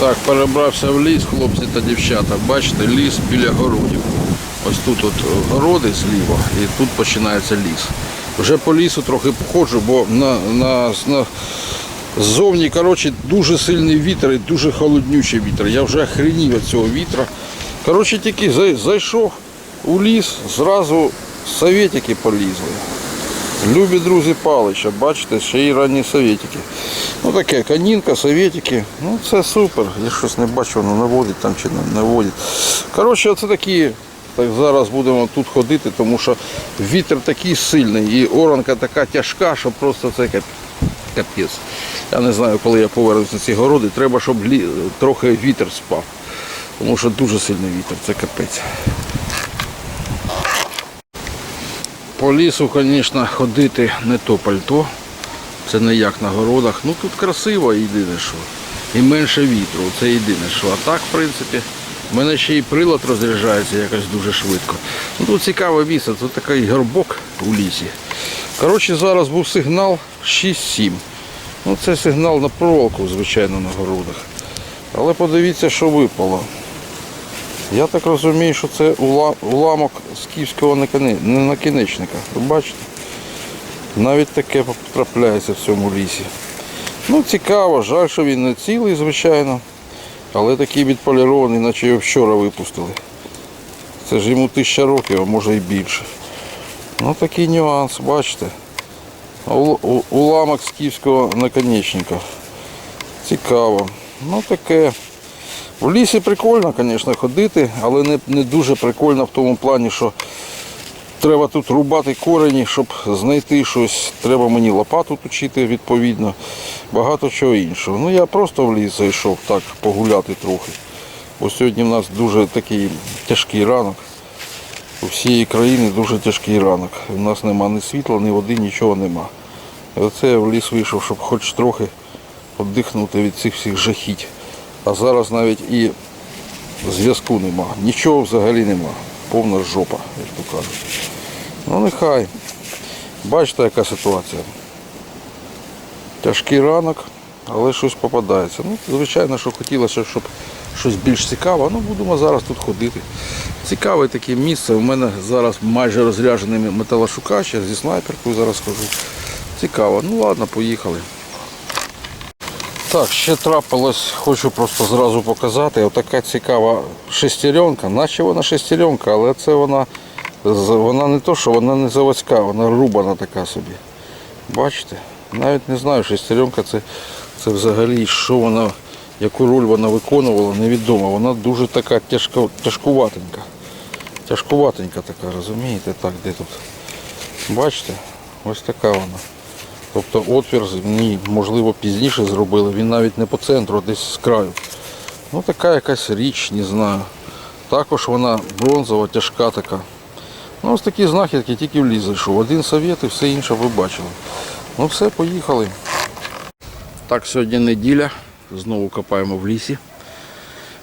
Так, перебрався в ліс, хлопці та дівчата. Бачите, ліс біля городів. Ось тут от городи зліва і тут починається ліс. Вже по лісу трохи походжу, бо на, на, на ззовні коротше, дуже сильний вітер і дуже холоднючий вітер. Я вже охренів від цього вітра. Коротше, тільки зайшов у ліс, зразу советики полізли. Любі друзі Палича, бачите, ще й ранні советики. Ну таке, канінка, советики. Ну це супер. Я щось не бачу, воно наводить там чи не наводить. Коротше, оце такі. Так зараз будемо тут ходити, тому що вітер такий сильний і оранка така тяжка, що просто це капець. Я не знаю, коли я повернуся на ці городи, треба, щоб трохи вітер спав. Тому що дуже сильний вітер, це капець. По лісу, звісно, ходити не то пальто. Це не як на городах. Ну тут красиво єдине що. І менше вітру. Це єдине що. А так, в принципі, в мене ще і прилад розряджається якось дуже швидко. Ну Тут цікаве місце, тут такий горбок у лісі. Коротше, зараз був сигнал 6-7. Ну це сигнал на проволоку, звичайно, на городах. Але подивіться, що випало. Я так розумію, що це уламок скіфського наконе- накінечника. Бачите? Навіть таке трапляється в цьому лісі. Ну, цікаво, жаль, що він не цілий, звичайно. Але такий відполірований, наче його вчора випустили. Це ж йому тисяча років, а може і більше. Ну такий нюанс, бачите. Уламок скіфського наконечника. Цікаво. Ну таке. В лісі прикольно, звісно, ходити, але не, не дуже прикольно в тому плані, що треба тут рубати корені, щоб знайти щось. Треба мені лопату точити відповідно. Багато чого іншого. Ну я просто в ліс зайшов так погуляти трохи. Бо сьогодні в нас дуже такий тяжкий ранок. У всієї країни дуже тяжкий ранок. У нас нема ні світла, ні води, нічого нема. Оце я в ліс вийшов, щоб хоч трохи віддихнути від цих всіх жахіть. А зараз навіть і зв'язку нема. Нічого взагалі нема. Повна жопа, як то кажуть. Ну нехай. Бачите, яка ситуація. Тяжкий ранок, але щось попадається. Ну, звичайно, що хотілося, щоб щось більш цікаве. Ну, будемо зараз тут ходити. Цікаве таке місце. У мене зараз майже розряджений металошукач, я зі снайперкою зараз хожу. Цікаво. Ну ладно, поїхали. Так, ще трапилось, хочу просто зразу показати. Отака цікава шестеренка, наче вона шестеренка, але це вона, вона не то, що вона не заводська, вона рубана така собі. Бачите? Навіть не знаю, шестеренка це, це взагалі що вона, яку роль вона виконувала, невідомо. Вона дуже така тяжко, тяжкуватенька. Тяжкуватенька така, розумієте? Так, де тут? Бачите? Ось така вона. Тобто отвір ні, можливо пізніше зробили, він навіть не по центру, а десь з краю. Ну така якась річ, не знаю. Також вона бронзова, тяжка така. Ну ось такі знахідки тільки в ліс зайшов. Один совєт і все інше ви бачили. Ну все, поїхали. Так, сьогодні неділя. Знову копаємо в лісі.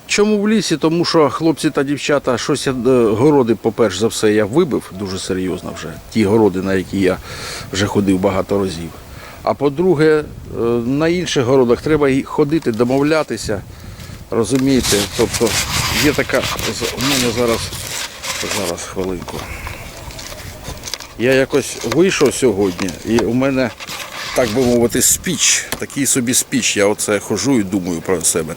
Чому в лісі? Тому що хлопці та дівчата, щось я, е, городи, по-перше за все, я вибив дуже серйозно вже. Ті городи, на які я вже ходив багато разів. А по-друге, е, на інших городах треба ходити, домовлятися. Розумієте? Тобто є така. У мене зараз, зараз хвилинку. Я якось вийшов сьогодні і у мене, так би мовити, спіч, такий собі спіч. Я оце хожу і думаю про себе.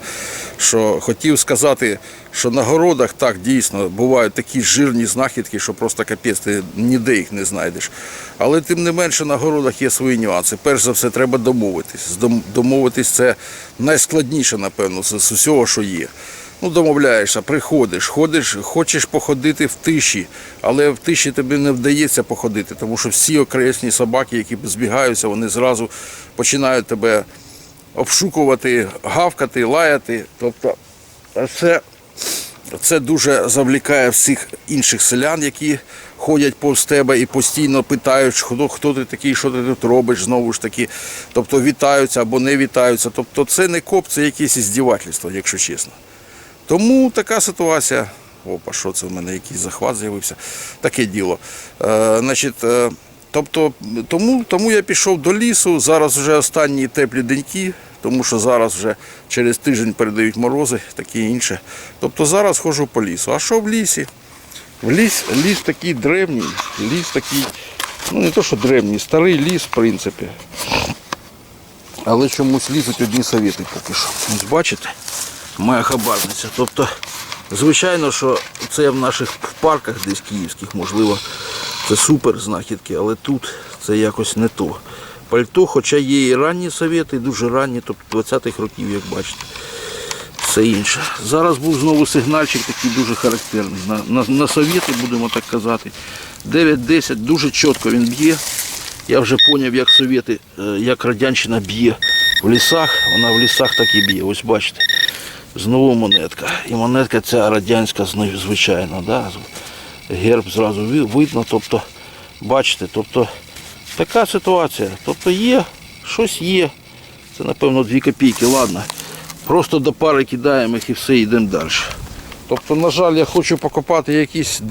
Що хотів сказати, що на городах так дійсно бувають такі жирні знахідки, що просто капець, ти ніде їх не знайдеш. Але тим не менше на городах є свої нюанси. Перш за все, треба домовитись. Домовитись це найскладніше, напевно, з усього, що є. Ну, домовляєшся, приходиш, ходиш, хочеш походити в тиші, але в тиші тобі не вдається походити, тому що всі окресні собаки, які збігаються, вони зразу починають тебе обшукувати, гавкати, лаяти. Тобто це, це дуже завлікає всіх інших селян, які ходять повз тебе і постійно питають, хто, хто ти такий, що ти тут робиш, знову ж таки. Тобто вітаються або не вітаються. Тобто це не коп, це якесь іздівательство, якщо чесно. Тому така ситуація. Опа, що це в мене якийсь захват з'явився. Таке діло. Е, значить, е, тобто, тому, тому я пішов до лісу. Зараз вже останні теплі деньки. тому що зараз вже через тиждень передають морози, таке інше. Тобто зараз ходжу по лісу. А що в лісі? В ліс, ліс такий древній, ліс такий, ну не то, що древній, старий ліс, в принципі. Але чомусь лізуть одні совєти поки що. Ось бачите, моя хабарниця. Тобто, звичайно, що це в наших парках десь київських, можливо, це супер знахідки, але тут це якось не то. Пальто, хоча є і ранні совєти, дуже ранні, тобто 20-х років, як бачите. Все інше. Зараз був знову сигнальчик такий дуже характерний. На, на, на совєти, будемо так казати. 9-10, дуже чітко він б'є. Я вже зрозумів, як совєти, е, як радянщина б'є в лісах, вона в лісах так і б'є. Ось бачите. Знову монетка. І монетка ця радянська звичайно. Да? Герб зразу видно. Тобто, бачите, тобто така ситуація. Тобто є, щось є. Це напевно 2 копійки, ладно. Просто до пари кидаємо їх і все, йдемо далі. Тобто, на жаль, я хочу покопати якісь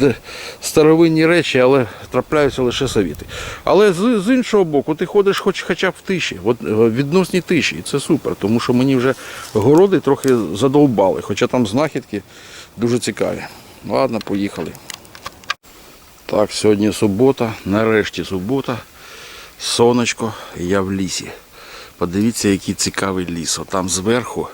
старовинні речі, але трапляються лише совіти. Але з, з іншого боку, ти ходиш хоч хоча б в тиші, от, е, в відносній тиші, і це супер, тому що мені вже городи трохи задовбали, хоча там знахідки дуже цікаві. Ладно, поїхали. Так, сьогодні субота, нарешті субота, сонечко, я в лісі. Подивіться, який цікавий ліс. Там зверху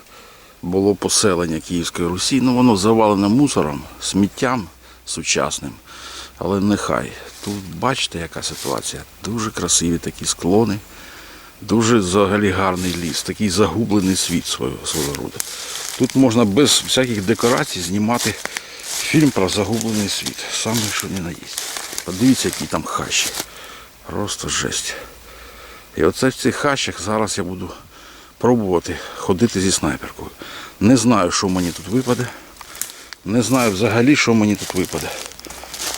було поселення Київської Русі. Ну воно завалене мусором, сміттям сучасним. Але нехай. Тут бачите, яка ситуація. Дуже красиві такі склони. Дуже взагалі гарний ліс, такий загублений світ свого, свого роду. Тут можна без всяких декорацій знімати фільм про загублений світ. Саме що не наїсть. Подивіться, які там хащі. Просто жесть. І оце в цих хащах зараз я буду пробувати ходити зі снайперкою. Не знаю, що мені тут випаде. Не знаю взагалі, що мені тут випаде.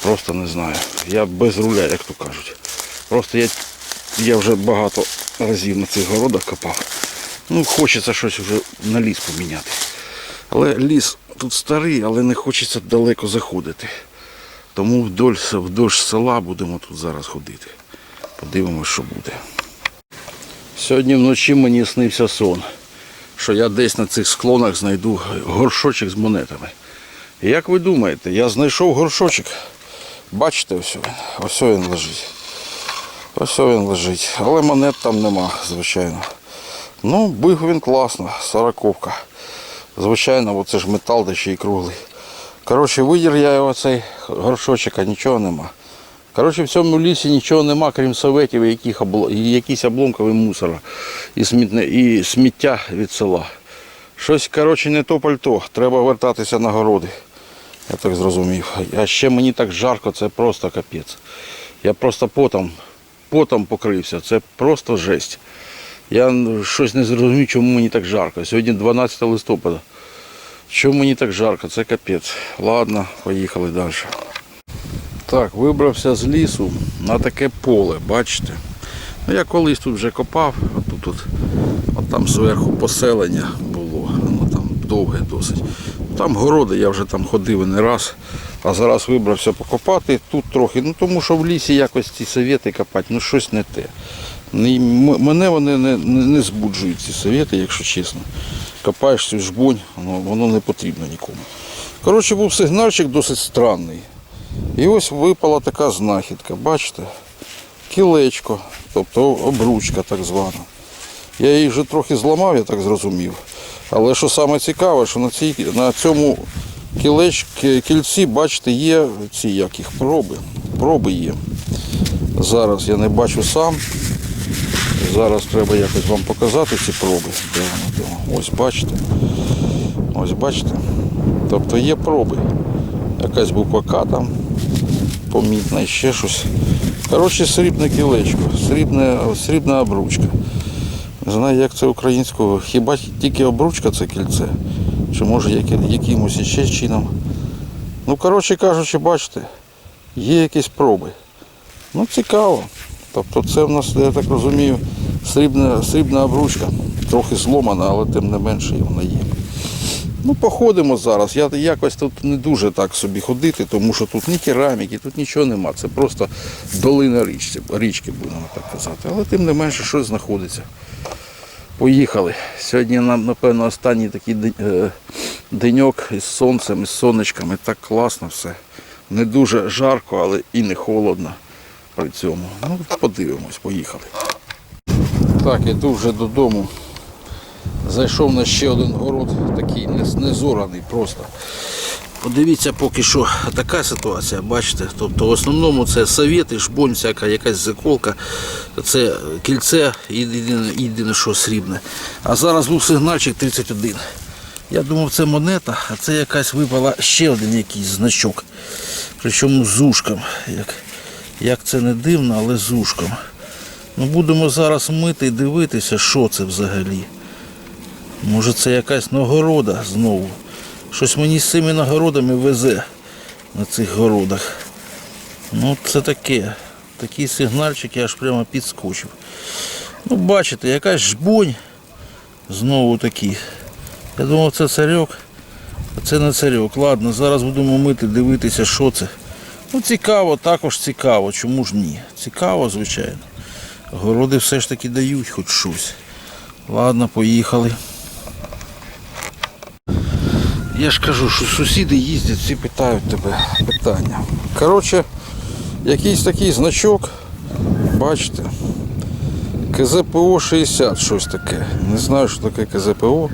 Просто не знаю. Я без руля, як то кажуть. Просто я, я вже багато разів на цих городах копав. Ну, хочеться щось вже на ліс поміняти. Але ліс тут старий, але не хочеться далеко заходити. Тому вдоль, вдоль села будемо тут зараз ходити. Подивимось, що буде. Сьогодні вночі мені снився сон, що я десь на цих склонах знайду горшочок з монетами. Як ви думаєте, я знайшов горшочок. Бачите, ось він, ось він лежить. Ось він лежить. Але монет там нема, звичайно. Ну, бив він класно, сороковка. Звичайно, це ж метал, де ще й круглий. Коротше, видір я його цей горшочок, а нічого нема. Коротше, в цьому лісі нічого нема, крім советів і яких обло... якісь обломкові мусора і, смітне... і сміття від села. Щось, коротше, не то пальто. Треба вертатися на городи. Я так зрозумів. А ще мені так жарко, це просто капець. Я просто потом, потом покрився. Це просто жесть. Я щось не зрозумів, чому мені так жарко. Сьогодні 12 листопада. Чому мені так жарко? Це капець. Ладно, поїхали далі. Так, вибрався з лісу на таке поле, бачите? Ну, я колись тут вже копав, а тут от, там зверху поселення було, воно там довге досить. Там городи, я вже там ходив не раз, а зараз вибрався покопати тут трохи. Ну тому що в лісі якось ці совєти копати, ну щось не те. Мене вони не, не, не збуджують ці совєти, якщо чесно. Копаєш цю жбунь, воно, воно не потрібно нікому. Коротше, був сигнальчик досить странний. І ось випала така знахідка, бачите? Кілечко, тобто обручка так звана. Я її вже трохи зламав, я так зрозумів. Але що саме цікаве, що на, цій, на цьому кілеч, кільці, бачите, є ці як їх проби. Проби є. Зараз я не бачу сам. Зараз треба якось вам показати ці проби. Де воно. Ось бачите. Ось бачите. Тобто є проби. Якась буква К там помітна, і ще щось. Коротше, срібне кілечко, срібне, срібна обручка. Не знаю, як це українською. Хіба тільки обручка це кільце? Чи може якимось іще чином? Ну, коротше кажучи, бачите, є якісь проби. Ну, цікаво. Тобто це в нас, я так розумію, срібна, срібна обручка. Трохи зломана, але тим не менше вона є. Ну, походимо зараз. Я якось тут не дуже так собі ходити, тому що тут ні кераміки, тут нічого нема. Це просто долина річки, річки будемо так казати. Але тим не менше щось знаходиться. Поїхали. Сьогодні нам, напевно, останній такий е, деньок із сонцем, із сонечками. Так класно все. Не дуже жарко, але і не холодно при цьому. Ну, подивимось, поїхали. Так, іду вже додому. Зайшов на ще один город, такий не- незораний просто. Подивіться поки що така ситуація, бачите. Тобто в основному це совєти, жбонь, всяка якась заколка, це кільце, єдине, єдине що срібне. А зараз був сигнальчик 31. Я думав, це монета, а це якась випала ще один якийсь значок. Причому з ушком. Як, як це не дивно, але з ушком. Ну, будемо зараз мити і дивитися, що це взагалі. Може це якась нагорода знову. Щось мені з цими нагородами везе на цих городах. Ну це таке. Такий сигнальчик я аж прямо підскочив. Ну бачите, якась жбонь. Знову такі. Я думав це царьок. А це не царьок. Ладно, зараз будемо мити, дивитися, що це. Ну цікаво, також цікаво. Чому ж ні? Цікаво, звичайно. Городи все ж таки дають хоч щось. Ладно, поїхали. Я ж кажу, що сусіди їздять, всі питають тебе питання. Коротше, якийсь такий значок, бачите, КЗПО 60, щось таке. Не знаю, що таке КЗПО,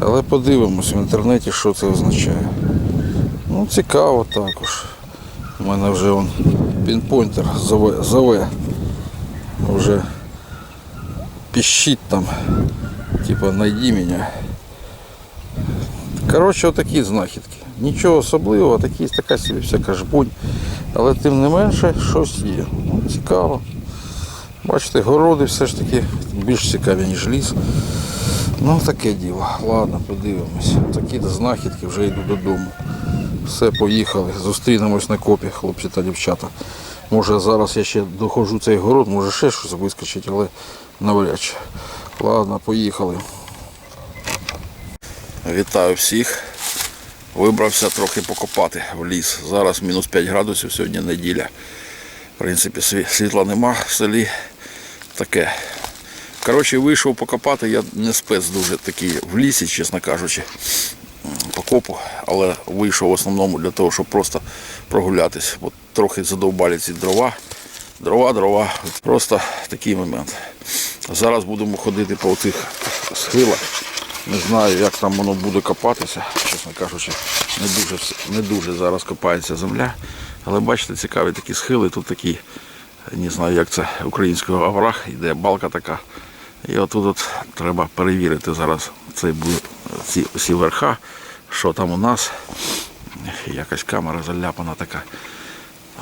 але подивимось в інтернеті, що це означає. Ну, цікаво також. У мене вже он пінпойнтер зове, Вже піщить там. Типа найди мене. Коротше, отакі знахідки. Нічого особливого, такі, така собі всяка жбунь. Але тим не менше щось є. Ну, цікаво. Бачите, городи все ж таки більш цікаві, ніж ліс. Ну таке діло. Ладно, подивимось. Такі знахідки вже йду додому. Все, поїхали. Зустрінемось на копі, хлопці та дівчата. Може зараз я ще доходжу цей город, може ще щось вискочить, але навряд чи. Ладно, поїхали. Вітаю всіх. Вибрався трохи покопати в ліс. Зараз мінус 5 градусів, сьогодні неділя. В принципі, світла нема в селі. Таке. Коротше, вийшов покопати, я не спец дуже такий в лісі, чесно кажучи, м, по копу, але вийшов в основному для того, щоб просто прогулятись. Бо трохи задовбалі ці дрова. Дрова, дрова. Просто такий момент. Зараз будемо ходити по цих схилах. Не знаю, як там воно буде копатися, чесно кажучи, не дуже, не дуже зараз копається земля. Але бачите, цікаві такі схили, тут такі, не знаю, як це українського овраг, йде балка така. І отут от треба перевірити зараз цей, бу- ці верха, що там у нас. Якась камера заляпана така.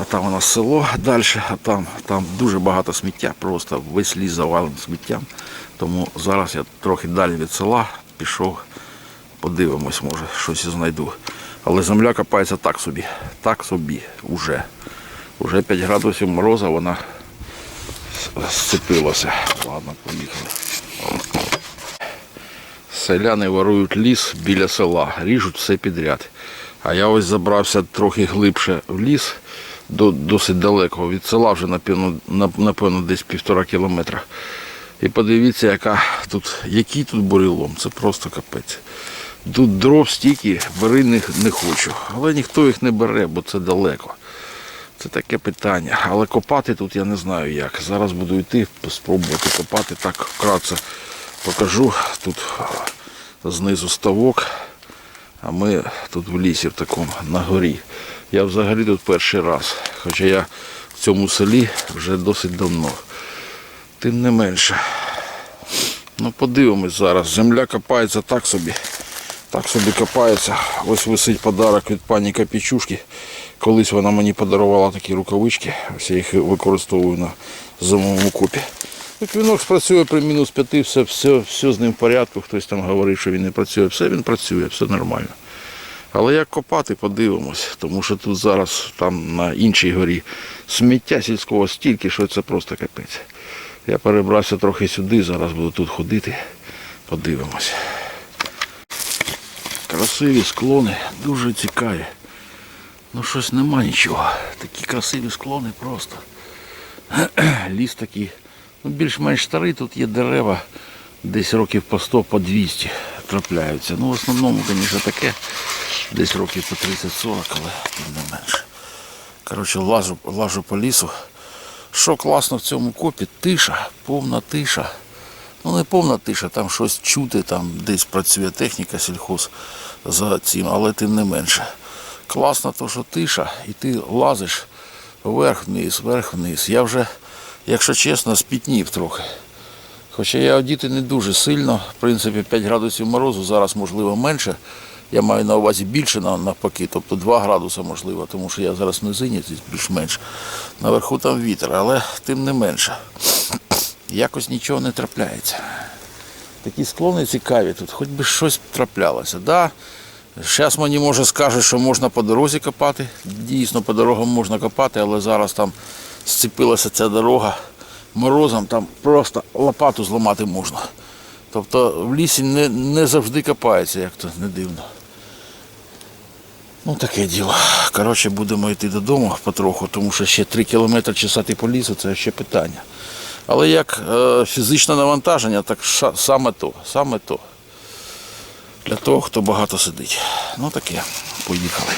А там у нас село далі, а там, там дуже багато сміття, просто весь ліс завалений сміттям. Тому зараз я трохи далі від села пішов, подивимось, може, щось знайду. Але земля копається так собі, так собі, уже. Уже 5 градусів мороза вона сцепилася. Ладно, поїхали. Селяни ворують ліс біля села, ріжуть все підряд. А я ось забрався трохи глибше в ліс, до, досить далеко від села, вже напевно, напевно десь півтора кілометра. І подивіться, яка тут, який тут бурелом, це просто капець. Тут дров стільки, бери не, не хочу. Але ніхто їх не бере, бо це далеко. Це таке питання. Але копати тут я не знаю як. Зараз буду йти, спробувати копати. Так вкратце покажу. Тут знизу ставок, а ми тут в лісі в такому на горі. Я взагалі тут перший раз. Хоча я в цьому селі вже досить давно. Тим не менше. Ну подивимось зараз. Земля копається так собі. Так собі копається. Ось висить подарок від пані Капічушки. Колись вона мені подарувала такі рукавички. Ось я їх використовую на зимовому копі. Так вінок спрацює при мінус п'яти, все, все, все з ним в порядку. Хтось там говорить, що він не працює. Все він працює, все нормально. Але як копати, подивимось, тому що тут зараз там на іншій горі сміття сільського стільки, що це просто капець. Я перебрався трохи сюди, зараз буду тут ходити, подивимось. Красиві склони, дуже цікаві. Ну щось нема нічого. Такі красиві склони просто. Ліс такий, більш-менш старий, тут є дерева, десь років по 100, по 200 трапляються. Ну, в основному, звісно, таке. Десь років по 30-40, але не менше. Коротше, лажу, лажу по лісу. Що класно в цьому копі? Тиша, повна тиша. Ну не повна тиша, там щось чути, там десь працює техніка сільхоз за цим, але тим не менше. Класно то, що тиша, і ти лазиш вверх-вниз, вверх-вниз. Я вже, якщо чесно, спітнів трохи. Хоча я одіти не дуже сильно, в принципі, 5 градусів морозу, зараз можливо менше. Я маю на увазі більше навпаки, тобто 2 градуси можливо, тому що я зараз в низині, більш-менш. Наверху там вітер, але тим не менше. Якось нічого не трапляється. Такі склони цікаві тут, хоч би щось траплялося. Да, Зараз мені може скаже, що можна по дорозі копати. Дійсно, по дорогам можна копати, але зараз там зцепилася ця дорога морозом, там просто лопату зламати можна. Тобто в лісі не, не завжди копається, як то не дивно. Ну таке діло. Коротше, будемо йти додому потроху, тому що ще 3 кілометри чесати по лісу це ще питання. Але як е, фізичне навантаження, так ша- саме то, саме то. Для того, хто багато сидить. Ну таке, поїхали.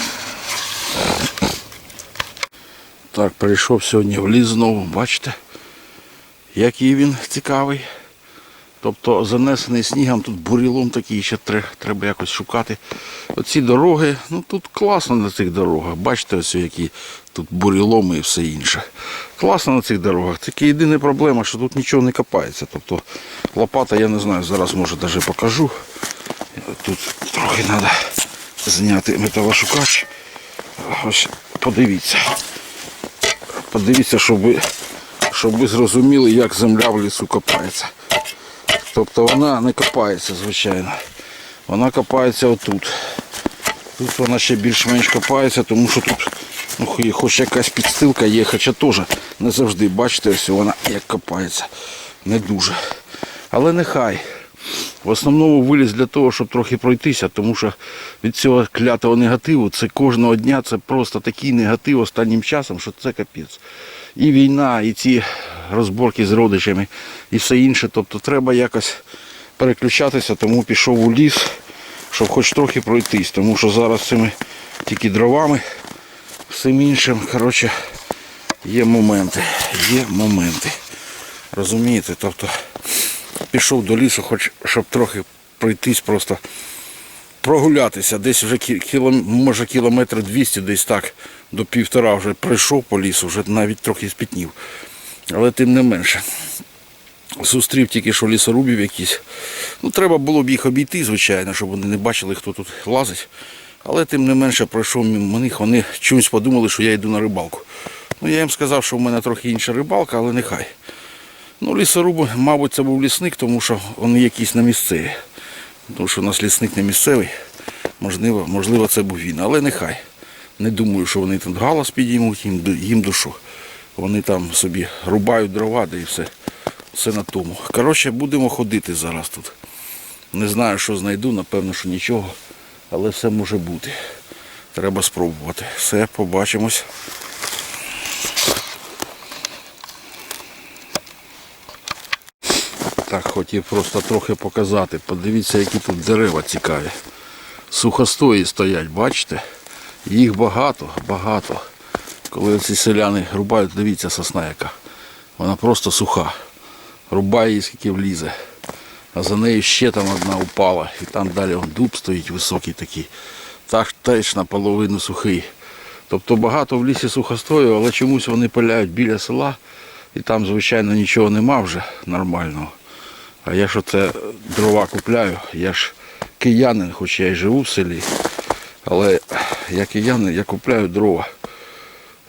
Так, прийшов сьогодні в ліс знову, бачите, який він цікавий. Тобто занесений снігом, тут бурілом такий, ще треба якось шукати. Оці дороги, ну тут класно на цих дорогах. Бачите, ось які тут буріломи і все інше. Класно на цих дорогах. Тільки єдина проблема, що тут нічого не копається. Тобто лопата, я не знаю, зараз може навіть покажу. Тут трохи треба зняти металошукач. Ось подивіться. Подивіться, щоб ви, щоб ви зрозуміли, як земля в лісу копається. Тобто вона не копається, звичайно. Вона копається отут. Тут вона ще більш-менш копається, тому що тут ну, хоч якась підстилка є, хоча теж не завжди, бачите, ось вона як копається. Не дуже. Але нехай. В основному виліз для того, щоб трохи пройтися, тому що від цього клятого негативу це кожного дня це просто такий негатив останнім часом, що це капець. І війна, і ці розборки з родичами, і все інше. Тобто треба якось переключатися, тому пішов у ліс, щоб хоч трохи пройтись, тому що зараз цими тільки дровами, всім іншим, коротше, є моменти. Є моменти. Розумієте? Тобто пішов до лісу, хоч щоб трохи пройтись, просто прогулятися. Десь вже кі- кіло, може кілометр 200, десь так, до півтора вже пройшов по лісу, вже навіть трохи спітнів. Але тим не менше. Зустрів тільки що лісорубів якісь. Ну, треба було б їх обійти, звичайно, щоб вони не бачили, хто тут лазить. Але тим не менше пройшов мимо них, вони чомусь подумали, що я йду на рибалку. Ну, я їм сказав, що в мене трохи інша рибалка, але нехай. Ну, лісоруби, мабуть, це був лісник, тому що вони якісь на місцеві. Тому що у нас лісник не місцевий. Можливо, можливо, це був він. Але нехай. Не думаю, що вони тут галас підіймуть, їм, їм душу. Вони там собі рубають дрова, да і все. Все на тому. Коротше, будемо ходити зараз тут. Не знаю, що знайду, напевно, що нічого. Але все може бути. Треба спробувати. Все, побачимось. Так, хотів просто трохи показати. Подивіться, які тут дерева цікаві. Сухостої стоять, бачите? Їх багато, багато. Коли ці селяни рубають, дивіться сосна яка. Вона просто суха. Рубає її скільки влізе. А за нею ще там одна упала. І там далі он дуб стоїть високий такий. Так теж наполовину сухий. Тобто багато в лісі сухостою, але чомусь вони пиляють біля села. І там, звичайно, нічого нема вже нормального. А я ж оце дрова купляю, я ж киянин, хоч я й живу в селі. Але я киянин, я купляю дрова.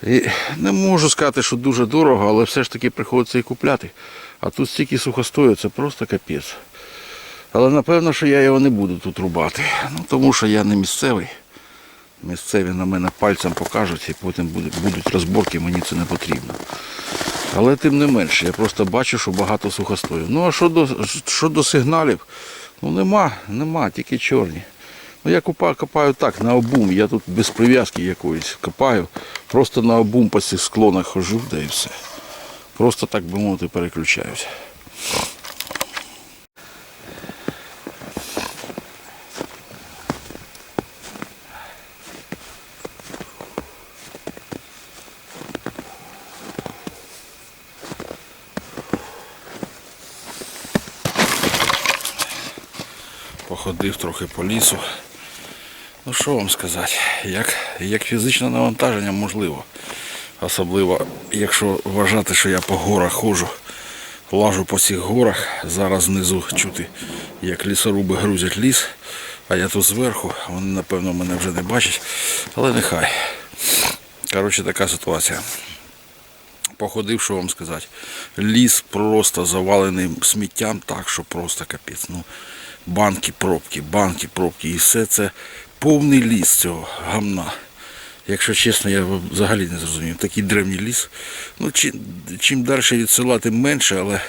І не можу сказати, що дуже дорого, але все ж таки приходиться і купляти. А тут стільки сухостою, це просто капець. Але напевно, що я його не буду тут рубати. Ну, тому що я не місцевий. Місцеві на мене пальцем покажуть і потім будуть, розборки, мені це не потрібно. Але тим не менше, я просто бачу, що багато сухостоїв. Ну а що до, що до сигналів? Ну нема, нема, тільки чорні. Ну я копаю, копаю так, на обум. Я тут без прив'язки якоїсь копаю. Просто на обум по цих склонах хожу, да і все. Просто так би мовити переключаюся. Походив трохи по лісу. Ну що вам сказати, як, як фізичне навантаження можливо. Особливо, якщо вважати, що я по горах ходжу, лажу по цих горах, зараз знизу чути, як лісоруби грузять ліс, а я тут зверху, вони напевно мене вже не бачать, але нехай. Коротше, така ситуація. Походив, що вам сказати. Ліс просто завалений сміттям, так що просто капець. Ну, банки, пробки, банки, пробки. І все це повний ліс цього гамна. Якщо чесно, я взагалі не зрозумів. Такий древній ліс. Ну, чим, чим далі від села, тим менше, але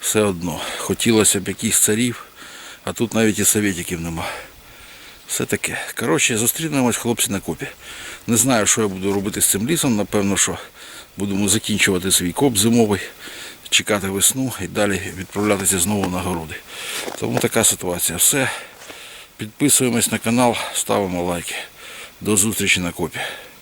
все одно. Хотілося б якихось царів, а тут навіть і совєтиків нема. Все таке. Коротше, зустрінемось хлопці на копі. Не знаю, що я буду робити з цим лісом. Напевно, що будемо закінчувати свій коп зимовий, чекати весну і далі відправлятися знову на городи. Тому така ситуація. Все. Підписуємось на канал, ставимо лайки. До зустрічі на копі.